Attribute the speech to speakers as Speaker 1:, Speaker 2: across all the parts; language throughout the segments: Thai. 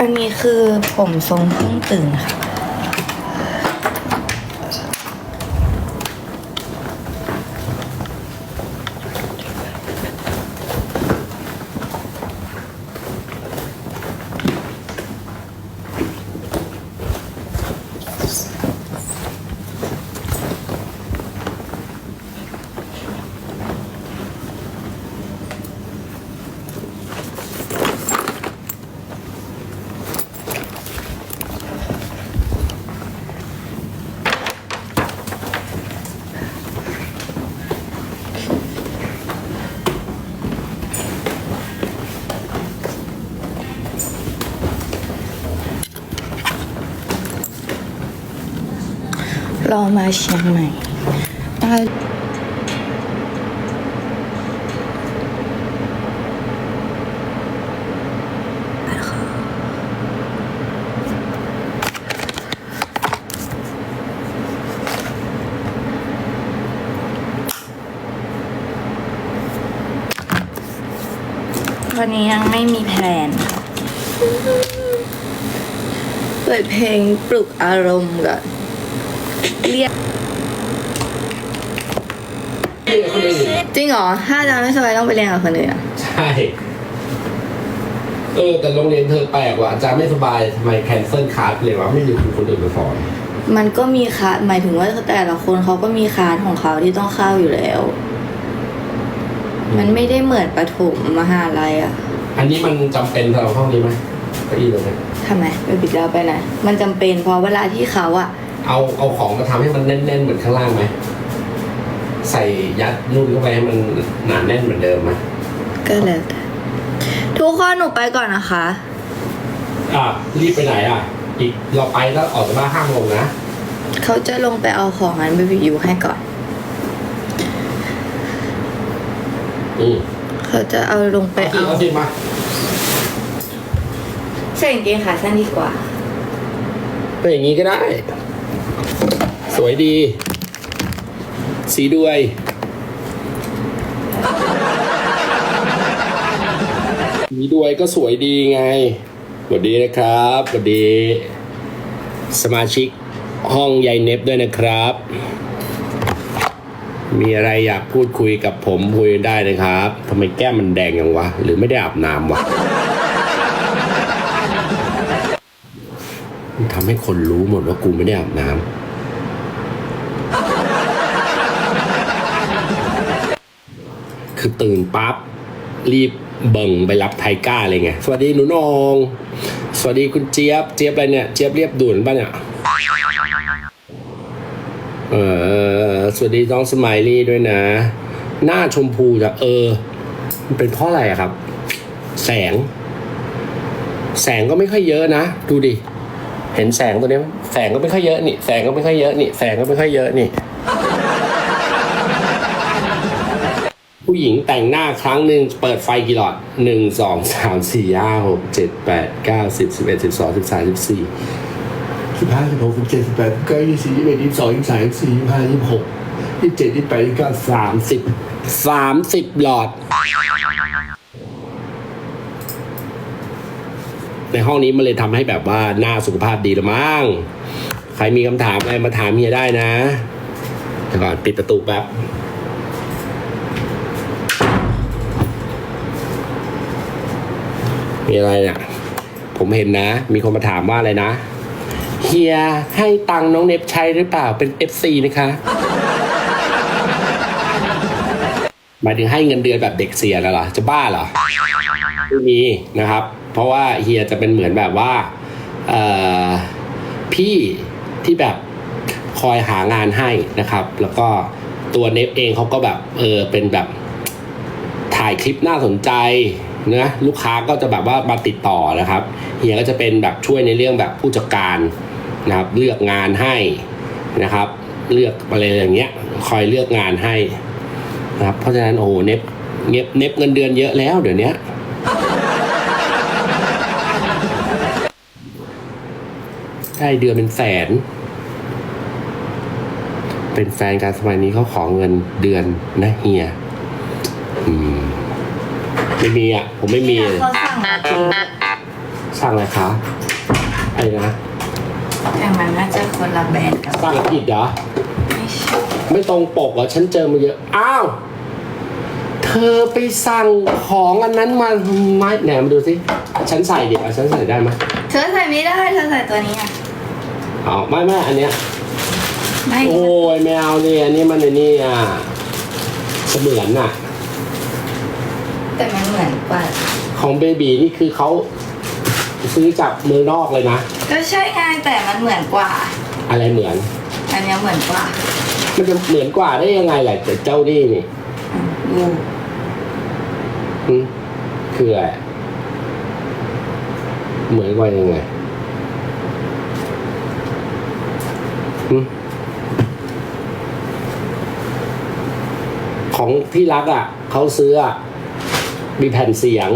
Speaker 1: อันนี้คือผมทรงเพิ่งตื่นค่ะ รอมาเชียงใหม่ได้วันนี้ยังไม่มีแพลน เปิดเพลงปลุกอารมณ์ก่อน เรียก
Speaker 2: เรียกคนอื่น
Speaker 1: จริงเหรอ ถ้าอาจารย์ไม่สบายต้องไปเรียนกับคนอื่นอะ
Speaker 2: ใช่ เออ แต่โรงเรียนเธอแปลกว่ะอาจารย์ไม่สบายทำไมแคนเซิลคลาสเลยวะไม่อยู่คุณคนอื่นมาสอน
Speaker 1: มันก็มีคลาสหมายถึงว่าแต่ละคนเขาก็มีคลาสของเขาที่ต้องเข้าอยู่แล้ว มันไม่ได้เหมือนประถมมหาลัยอะ
Speaker 2: อันนี้มันจำเป็นสำหรับห้องนี้ไหมเก้าอี้ตรงนี้
Speaker 1: ทำไมไปปิดแล้วไปไหนมันจำเป็นเพราะเวลาที่เขาอะ
Speaker 2: เอาเอาของมาทำให้มันแน่นๆเหมือนข้างล่างไหมใส่ยัดนุ่นเข้าไปให้มันหนาแน่นเหมือนเดิมไหม
Speaker 1: ก็แล้วแต่ทุกคนหนูไปก่อนนะคะ
Speaker 2: อะรีบไปไหนอะ อีกเราไปแล้วออกจากบ้านห้าโมงนะ
Speaker 1: เขาจะลงไปเอาของนั้นไปอยู่ให้ก่อน
Speaker 2: อืม
Speaker 1: เขาจะเอาลงไป
Speaker 2: เอาสิ
Speaker 1: เอา
Speaker 2: เอาสิมา
Speaker 1: ใส่กางเกงขาสั้นดีกว่า
Speaker 2: เป็นอย่างนี้ก็ได้ สวยดี สีด้วย สีด้วยก็สวยดีไงสวัสดีนะครับสวัสดี สมาชิกห้องยายเน็บด้วยนะครับ มีอะไรอยากพูดคุยกับผมคุยได้นะครับทำไมแก้มมันแดงอย่างวะ หรือไม่ได้อาบน้ำวะ มันทำให้คนรู้หมดว่ากูไม่ได้อาบน้ำ คือตื่นปั๊บ รีบเบิ่งไปรับไทก้าเลยไง สวัสดีหนูนอง สวัสดีคุณเจี๊ยบ เจี๊ยบอะไรเนี่ย เจี๊ยบเรียบด่วนป่ะเนี่ย เออ สวัสดีน้องสมัยลี่ด้วยนะ หน้าชมพูจากเออมันเป็นเพราะอะไรครับ แสง แสงก็ไม่ค่อยเยอะนะ ดูดิ เห็นแสงตัวนี้ไหมแสงก็ไม่ค่อยเยอะนี่แสงก็ไม่ค่อยเยอะนี่แสงก็ไม่ค่อยเยอะนี่ ผู้หญิงแต่งหน้าครั้งหนึ่งเปิดไฟกี่หลอดหนึ่งสองสามสี่ห้าหกเจ็ดแปดเก้าสิบสิบเอ็ดสิบสองสิบสามสิบสี่
Speaker 3: สิบห้าสิบหกสิบเจ็ดสิบแปดสิบเก้ายี่สิบยี่สิบเอ็ดยี่สิบสองยี่สิบสามยี่สิบสี่ยี่สิบห้ายี่สิบหกยี่สิบเจ็ดยี่สิบแปดยี่สิบเก้าสามสิบ
Speaker 2: สามสิบหลอด ในห้องนี้มันเลยทำให้แบบว่าหน้าสุขภาพดีละมั้งใครมีคำถามอะไรมาถามเฮียได้นะเดี๋ยวก่อนปิดประตูแป๊บมีอะไรเนี่ยผมเห็นนะ มีคนมาถามว่าอะไรนะเฮียให้ตังน้องเน็บใช้หรือเปล่าเป็น FC นะคะหมายถึงให้เงินเดือนแบบเด็กเสียแล้วเหรอจะบ้าเหรอไม่มีนะครับ เพราะว่าเฮียจะเป็นเหมือนแบบว่าเออพี่ที่แบบคอยหางานให้นะครับ แล้วก็ตัวเนฟเองเขาก็แบบเออเป็นแบบถ่ายคลิปน่าสนใจนะลูกค้าก็จะแบบว่ามาติดต่อนะครับเฮียก็จะเป็นแบบช่วยในเรื่องแบบผู้จัดการนะครับเลือกงานให้นะครับ เลือกอะไรอย่างเงี้ยคอยเลือกงานให้นะครับเพราะฉะนั้นโอ้โหเน็บเน็บเน็บเงินเดือนเยอะแล้วเดี๋ยวนี้ ได้เดือนเป็นแสน เป็นแฟนกันสมัยนี้เขาขอเงินเดือนนะเฮียอืมไม่มีอะ ผมไม่มี
Speaker 1: เขาสั่งมาจริง
Speaker 2: สั่งอะไรคะอะไรนะ
Speaker 1: แต่มันน่าจะคนละแบรนด์กับ
Speaker 2: สั่งผิดเหรอ
Speaker 1: ไม่ใช่
Speaker 2: ไม่ตรงปกเหรอฉันเจอมาเยอะ อ้าว เธอไปสั่งของอันนั้นมาไม่ไหนมาดูสิ ฉันใส่ดิอะฉันใส่ได้ไหม
Speaker 1: เธอใส่ไม่ได้เธอใส่ตัวนี้อะ
Speaker 2: เอาไม่ไม่อันเนี้ย
Speaker 1: ไม่
Speaker 2: โอ้ยไม่เอาเนี่ยอันนี้มันในนี่อะเสมือนน่ะ
Speaker 1: แต่มันเหมือนกว่า
Speaker 2: ของเบบีนี่คือเขาซื้อจากเมืองนอกเลยนะ
Speaker 1: ก็ใช่ไงแต่มันเหมือนกว่า
Speaker 2: อะไรเหมือน
Speaker 1: อันเนี้ยเหมือนกว่า
Speaker 2: มันจะเหมือนกว่าได้ยังไงแหละแต่เจ้านี่นี่
Speaker 1: อืมดู
Speaker 2: หึคืออะไรเหมือนกว่ายังไง ของที่รักอะเขาซื้ออะมีแผ่นเสียง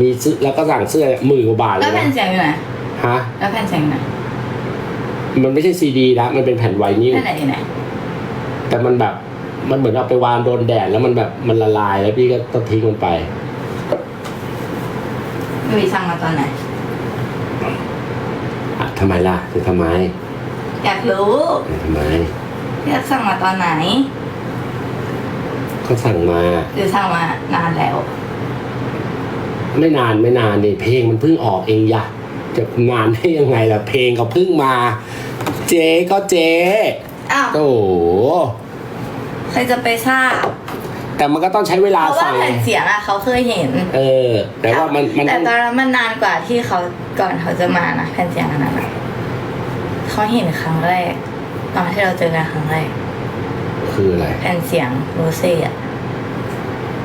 Speaker 2: มีซื้อแล้วก็สั่งเสื้อหมื่นกว่าบาทเล
Speaker 1: แล้ว
Speaker 2: ย
Speaker 1: แผ่
Speaker 2: นะ
Speaker 1: นเสียงอยู่ไหน
Speaker 2: ฮะ
Speaker 1: แล้วแผ่นเสียงอยู่ไหน
Speaker 2: มันไม่ใช่ซีดีนะมันเป็นแผ่นไวนิล
Speaker 1: แผ่นไหนอยู่ไหน
Speaker 2: แต่มันแบบ มันเหมือนเอาไปวางโดนแดดแล้วมันแบบมันละลายแล้วพี่ก็ต้องทิ้งมันไป
Speaker 1: มีสั่งมาตอนไหน
Speaker 2: อะทำไมล่ะคือทำไม
Speaker 1: อยากรู้
Speaker 2: ทำไม
Speaker 1: อยากสั่งมาตอนไหน
Speaker 2: ก็สั่งมา
Speaker 1: หรือสั่งมานานแล้ว
Speaker 2: ไม่นานไม่นานนี่เพลงมันเพิ่งออกเองยะจะนานได้ยังไงล่ะเพลงเขาเพิ่งมา เจ๊ก็เจ๊
Speaker 1: อ้าว
Speaker 2: โอ้โห
Speaker 1: ใครจะไปทราบ
Speaker 2: แต่มันก็ต้องใช้เว
Speaker 1: เพ
Speaker 2: ลา
Speaker 1: ราะว่า
Speaker 2: ฟัง
Speaker 1: แผ่นเสียงอะเขาเคยเห็น
Speaker 2: เออ แต่ว่ามันมัน
Speaker 1: แต่
Speaker 2: ต้อง
Speaker 1: ตอนนั้นมันนานกว่าที่เขาก่อนเขาจะมานะแผ่นเสียงอันนั้นอะ เขาเห็นครั้งแรก ตอนที่เราเจอกันครั้งแรก
Speaker 2: คืออะไร
Speaker 1: แผ่นเสียงโรเซ่อะ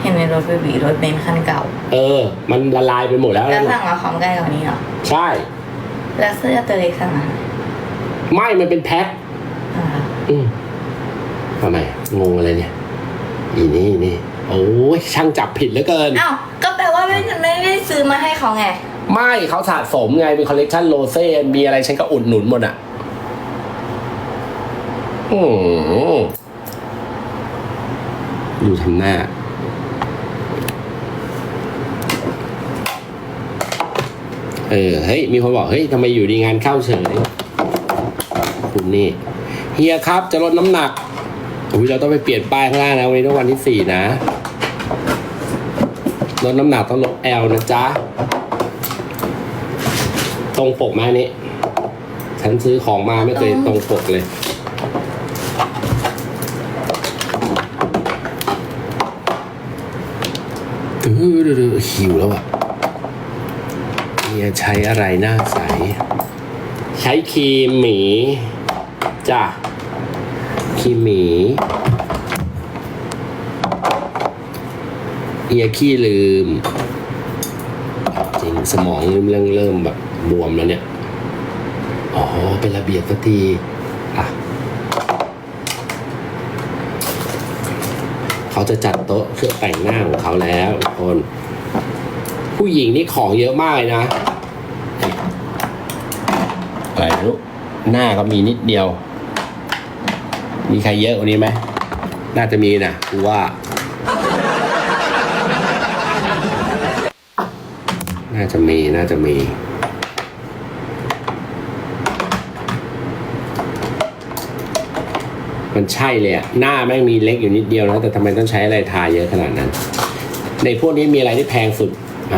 Speaker 1: เห็นในรถเบบีรถเบนซ์คันเก่า
Speaker 2: เออ มันละลายไปหมดแล้ว
Speaker 1: แล้ว
Speaker 2: นะ
Speaker 1: สั่งมาพร้อมกันกับนี้เหรอ
Speaker 2: ใช่
Speaker 1: แล้วเสื้อตัวเล็กสั่งมา
Speaker 2: ไม่ มันเป็นแพ็ค
Speaker 1: อ่า
Speaker 2: อืมทำไมงงอะไรเนี่ย อีนี่นี่ โอ้ยช่างจับผิดเหลือเกิน
Speaker 1: อ้าวก็แปลว่าไม่ไม่ได้ซื้อมาให้เขาไง
Speaker 2: ไม่เขาสะสมไงเป็นคอลเลกชันโรเซ่มีอะไรฉันก็อุดหนุนหมดอะ อืมดูทำหน้า เออ เฮ้ย มีคนบอก เฮ้ยทำไมอยู่ดีงานเข้าเฉยคุณนี่ เฮียครับจะลดน้ำหนักอุ้ยเราต้องไปเปลี่ยนป้ายข้างล่างนะ วันนี้ต้องวันที่สี่นะ ลดน้ำหนักต้องลดแอลนะจ๊ะ ตรงปกไหมนนี้ฉันซื้อของมาไม่เคยตรงปกเลย ดูดูดูหิวแล้วอะเนี่ยใช้อะไรหน้าใส ใช้ครีมหมีจ้ะครีมหมีเอียขี้ลืม จริงสมองเริ่มเริ่มเริ่มแบบบวมแล้วเนี่ย อ๋อ เป็นระเบียบสักทีอะ เขา จะจัดโต๊ะเครื่องแต่งหน้าของเขาแล้วทุกคน ผู้หญิงนี่ของเยอะมากเลยนะอะไรนะลูกหน้าก็มีนิดเดียว มีใครเยอะกว่านี้ไหมน่าจะมีนะกูว่า น่าจะมีน่าจะมี มันใช่เลยอะหน้าแม่งมีเล็กอยู่นิดเดียวนะแต่ทำไมต้องใช้อะไรทาเยอะขนาดนั้น ในพวกนี้มีอะไรที่แพงสุดไหม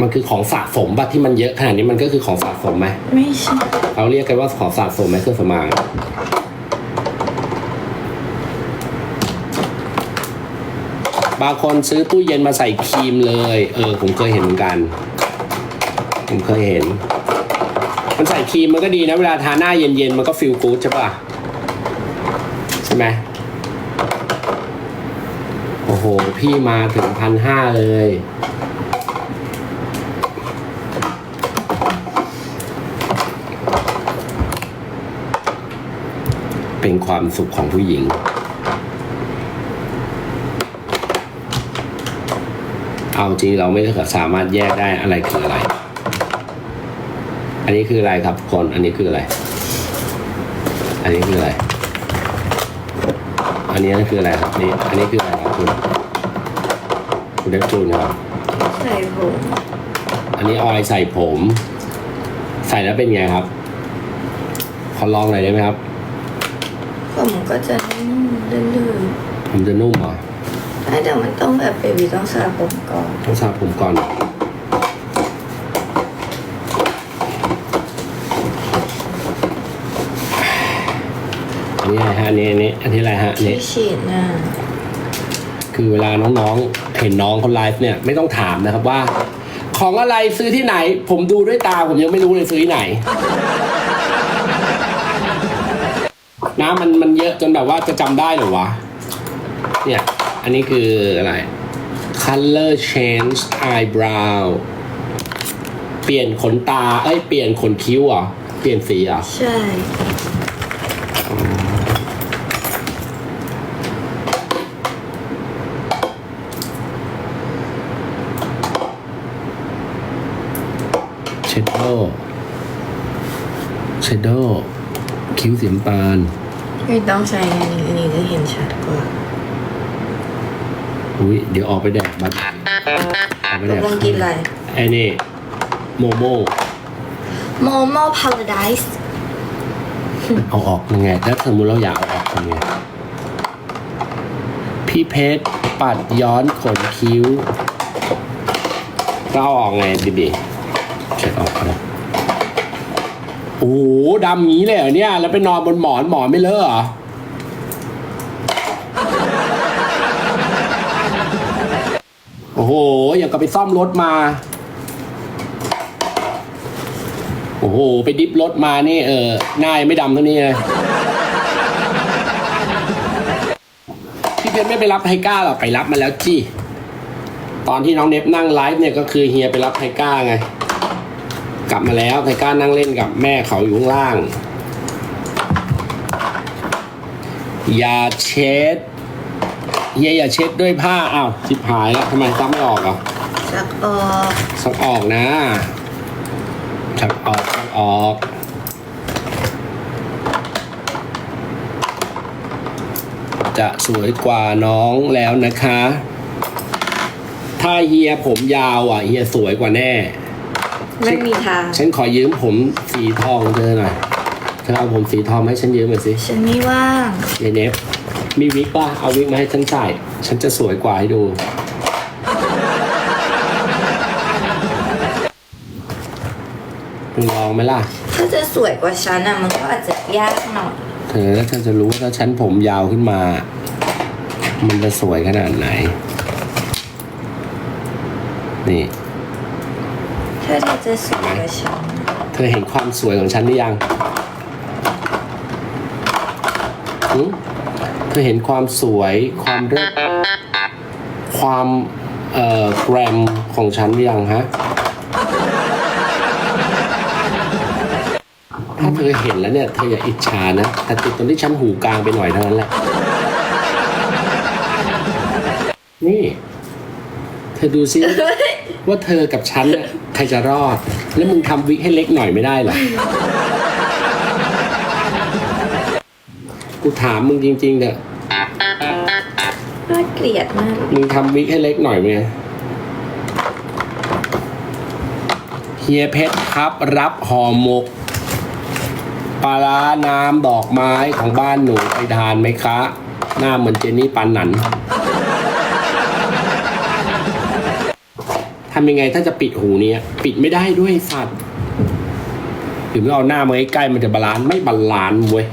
Speaker 2: มันคือของสะสมปะที่มันเยอะขนาดนี้มันก็คือของสะสมไหม
Speaker 1: ไม่ใช่
Speaker 2: เราเรียกกันว่าของสะสมไหมเครื่องสำอางบางคนซื้อตู้เย็นมาใส่ครีมเลย เออ ผมเคยเห็นเหมือนกัน ผมเคยเห็น มันใส่ครีมมันก็ดีนะ เวลาทาหน้าเย็นๆ มันก็ฟิลกู๊ดใช่ปะใช่ไหมโอ้โห พี่มาถึงพันห้าเลย เป็นความสุขของผู้หญิงเอาจริงเราไม่สามารถแยกได้อะไรคืออะไร อันนี้คืออะไรครับคนอันนี้คืออะไร อันนี้คืออะไร อันนี้คืออะไรครับนี่อันนี้คืออะไรครับคุณคุณเล็กจูนครับ
Speaker 1: ใส่ผม
Speaker 2: อันนี้ออยใส่ผม ใส่แล้วเป็นไงครับขอลองหน่อยได้ไหมครับ
Speaker 1: ผมก็จะนุ่มลื่น
Speaker 2: ผมจะนุ่มเหรอ
Speaker 1: ๆแต่เดี๋ยวมันต้องแบบเบบีต้องสระผมก่อน
Speaker 2: ต้องสระผมก่อน นนี้อะไรฮะอันนี้อันนี้อันนี้อะไรฮะอันนี้
Speaker 1: ที่ฉีดน่ะ
Speaker 2: คือเวลาน้องๆ เห็นน้องเขาไลฟ์เนี่ยไม่ต้องถามนะครับว่า ของอะไรซื้อที่ไหน ผมดูด้วยตาผมยังไม่รู้เลยซื้อที่ไหน น้ำมันมันเยอะจนแบบว่าจะจำได้เหรอวะ เนี่ย อันนี้คืออะไร color change eyebrow เปลี่ยนขนตา เอ้ย เปลี่ยนขนคิ้วเหรอเปลี่ยนสีเหรอ
Speaker 1: ใช่
Speaker 2: ดโดเชดโดคิ้วสีน้ำตาล
Speaker 1: ไม่ต้องใช้อันนี้อันนี้จะเห็นชัดกว่า
Speaker 2: อุ้ยเดี๋ยวออกไปแดกบัตรออกไปแดก
Speaker 1: ลองกินอะไร
Speaker 2: ไอ้นี่โมโม
Speaker 1: โมโมพาราไดส์
Speaker 2: เอาออกยังไงถ้าสมมุติเราอยากเอาออกยังไงพี่เพชรปัดย้อนขนคิ้วก็เอาออกไงดีๆเช็ดออกก็ได้ โอ้โหดำงี้เลยเหรอเนี่ย แล้วไปนอนบนหมอนหมอนไม่เลอะเหรอโอ้โห อย่างกับไปซ่อมรถมา โอ้โห ไปดิฟรถมานี่ เออหน้ายังไม่ดำเท่านี้เลยพี่เพชรไม่ไปรับไทก้าหรอกไปรับมาแล้วจี้ ตอนที่น้องเนฟนั่งไลฟ์เนี่ยก็คือเฮียไปรับไทก้าไง กลับมาแล้วไทก้านั่งเล่นกับแม่เขาอยู่ข้างล่าง อย่าเช็ดเฮียอย่าเช็ดด้วยผ้าอ้าวชิบหายแล้วทำไมซักไม่ออกเหรอะ
Speaker 1: ซักออก
Speaker 2: ซักออกนะชักออกชักออกจะสวยกว่าน้องแล้วนะคะ ถ้าเฮียผมยาวอะเฮียสวยกว่าแน่
Speaker 1: ไม่มีทาง
Speaker 2: ฉันขอยืมผมสีทองเธอหน่อย เธอเอาผมสีทองมาให้ฉันยืมหน่อยสิ
Speaker 1: ฉันไม่ว่าง
Speaker 2: เยเนฟมีวิกป่ะ เอาวิกมาให้ฉันใส่ ฉันจะสวยกว่าให้ดูมึงลองไหมล่ะ
Speaker 1: ถ้าจะสวยกว่าฉันอะมันก็อาจจะยากหน่อย
Speaker 2: เธอแล้วเธอจะรู้ว่าถ้าฉันผมยาวขึ้นมา มันจะสวยขนาดไหน นี่
Speaker 1: ถ้าเธอ จะสวยกว่าฉัน
Speaker 2: เธอเห็นความสวยของฉันหรือยังหึเธอเห็นความสวยความเลิศความเอ่อแกรมของฉันหรือยังฮะ ถ้าเธอเห็นแล้วเนี่ยเธออย่าอิจฉานะ แต่ติดตรงที่ฉันหูกลางไปหน่อยเท่านั้นแหละ นี่ เธอดูซิว่าเธอกับฉันน่ะใครจะรอด แล้วมึงทำวิกให้เล็กหน่อยไม่ได้เหรอ กูถามมึงจริงๆเถอะ
Speaker 1: น่าเกลียดมาก
Speaker 2: มึงทำวิกให้เล็กหน่อยไหมเฮียเพชรครับ รับห่อหมกปลาร้าน้ำดอกไม้ของบ้านหนูไปทานไหมคะ หน้าเหมือนเจนนี่ปันหนัน ทำยังไงถ้าจะปิดหูเนี่ยปิดไม่ได้ด้วยสัตว์หรือไม่เอาหน้ามาใกล้ๆมันจะบาลานซ์ไม่บาลานซ์เว้ย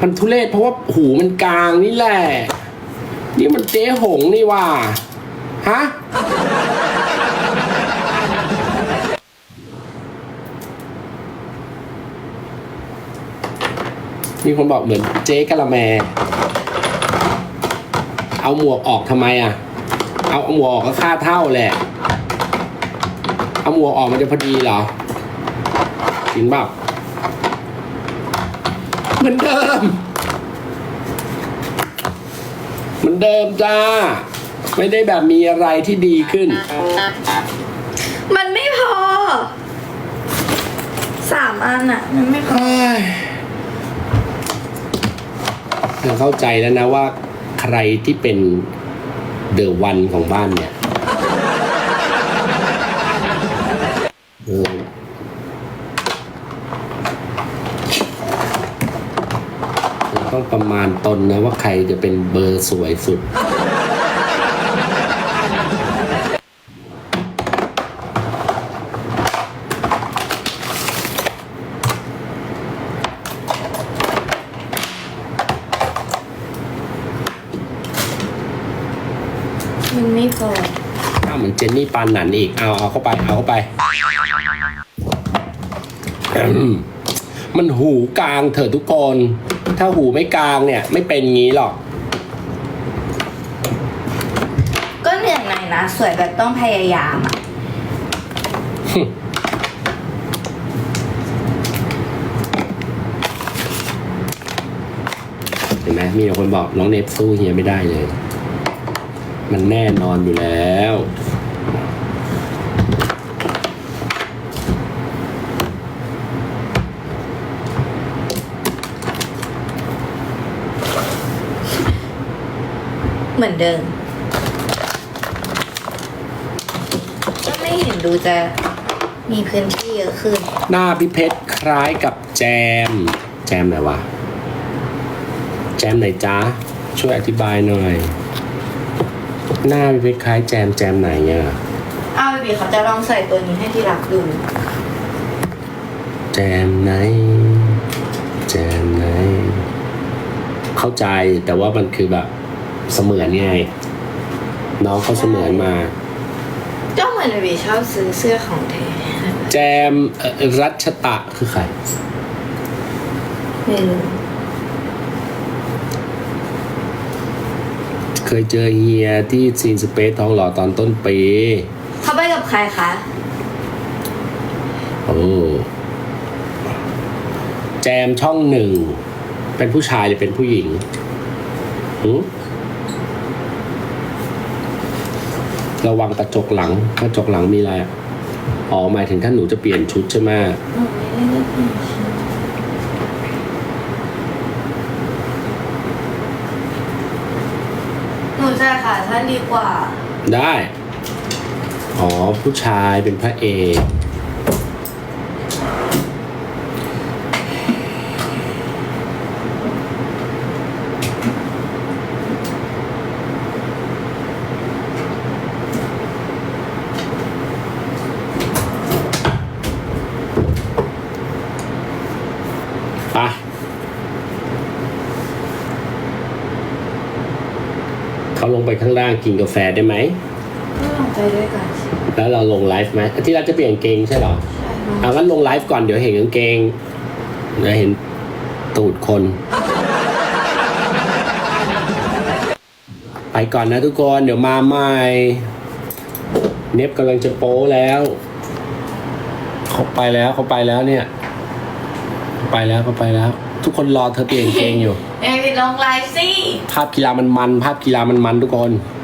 Speaker 2: มันทุเรศเพราะว่าหูมันกลางนี่แหละ นี่มันเจ๊หงนี่ว่าฮะมีคนบอกเหมือนเจ๊กะละแม เอาหมวกออกทำไมอะ เอาหมวกออกก็ค่าเท่าแหละ เอาหมวกออกมันจะพอดีเหรอจริงเปล่าเหมือนเดิม เหมือนเดิมจ้า ไม่ได้แบบมีอะไรที่ดีขึ้น
Speaker 1: มันไม่พอ สามอันอะมันไม่พอ
Speaker 2: เฮ้ยเธอเข้าใจแล้วนะว่าใครที่เป็นเดอะวันของบ้านเนี่ย เราต้องประมาณตนนะว่าใครจะเป็นเบอร์สวยสุด
Speaker 1: มันไม่เปิ
Speaker 2: ดถ้าเหมือนเจนนี่ปานหนันอีก เอาเอาเข้าไป เอาเข้าไป มมันหูกลางเถอะทุกคน ถ้าหูไม่กลางเนี่ย ไม่เป็นงี้หรอก
Speaker 1: ก็เหนื่อยหน่อยนะ สวยแบบต้องพยายามอะ
Speaker 2: เห็นไหมมีแต่คนบอกน้องเนฟสู้เฮียไม่ได้เลย มันแน่นอนอยู่แล้ว
Speaker 1: มือนเดิมก็ไม่เห็นดูจะมีพื้นที่เยอะขึ้น
Speaker 2: หน้าพี่เพชรคล้ายกับแจม แจมไหนวะ แจมไหนจ๊ะ ช่วยอธิบายหน่อย หน้าพี่เพชรคล้ายแจมแจมไหนเนี่ย
Speaker 1: เอาบีเขาจะลองใส่ตัวนี้ให้ที่รักดู
Speaker 2: แจมไหน แจมไหน เข้าใจแต่ว่ามันคือแบบ เสมือนไงน้องเขาเสมือนมา
Speaker 1: ก็เหมือนบีชอบซื้อเสื้อของแท้
Speaker 2: แจมเอ่อรัชตะคือใคร
Speaker 1: ไม่รู้
Speaker 2: เคยเจอเฮียที่ซีนสเปซทองหล่อตอนต้นปี
Speaker 1: เขาไปกับใครคะ
Speaker 2: โอ้แจมช่องหนึ่ง เป็นผู้ชายหรือเป็นผู้หญิงหือ ระวังกระจกหลังกระจกหลังมีอะไรอะอ๋อหมายถึงถ้าหนูจะเปลี่ยนชุดใช่ไหม
Speaker 1: หนูไม่ได้เลือกผู้หญิงใช่ไหมหนูจะขาสั้นดีกว่า
Speaker 2: ได้ อ๋อผู้ชายเป็นพระเอก ไป เขาลงไปข้างล่างกินกาแฟได้ไหม
Speaker 1: ก็ลองไปด้วยกันสิ
Speaker 2: แล้วเราลงไลฟ์ไหมที่เราจะเปลี่ยนกางเกงใช่เหรอ
Speaker 1: ใช่ไหม
Speaker 2: เอางั้นลงไลฟ์ก่อนเดี๋ยวเห็นกางเกงเดี๋ยวเห็นตูดคน ไปก่อนนะทุกคนเดี๋ยวมาใหม่เนฟกำลังจะโป้แล้วเขาไปแล้วเขาไปแล้วเนี่ยเขาไปแล้วเขาไปแล้ว ทุกคนรอเธอเปลี่ยนกางเกงอยู่
Speaker 1: เอ้ยลองไลฟ์สิ
Speaker 2: ภาพกีฬามันมัน ภาพกีฬามันมันทุกคน
Speaker 1: ไ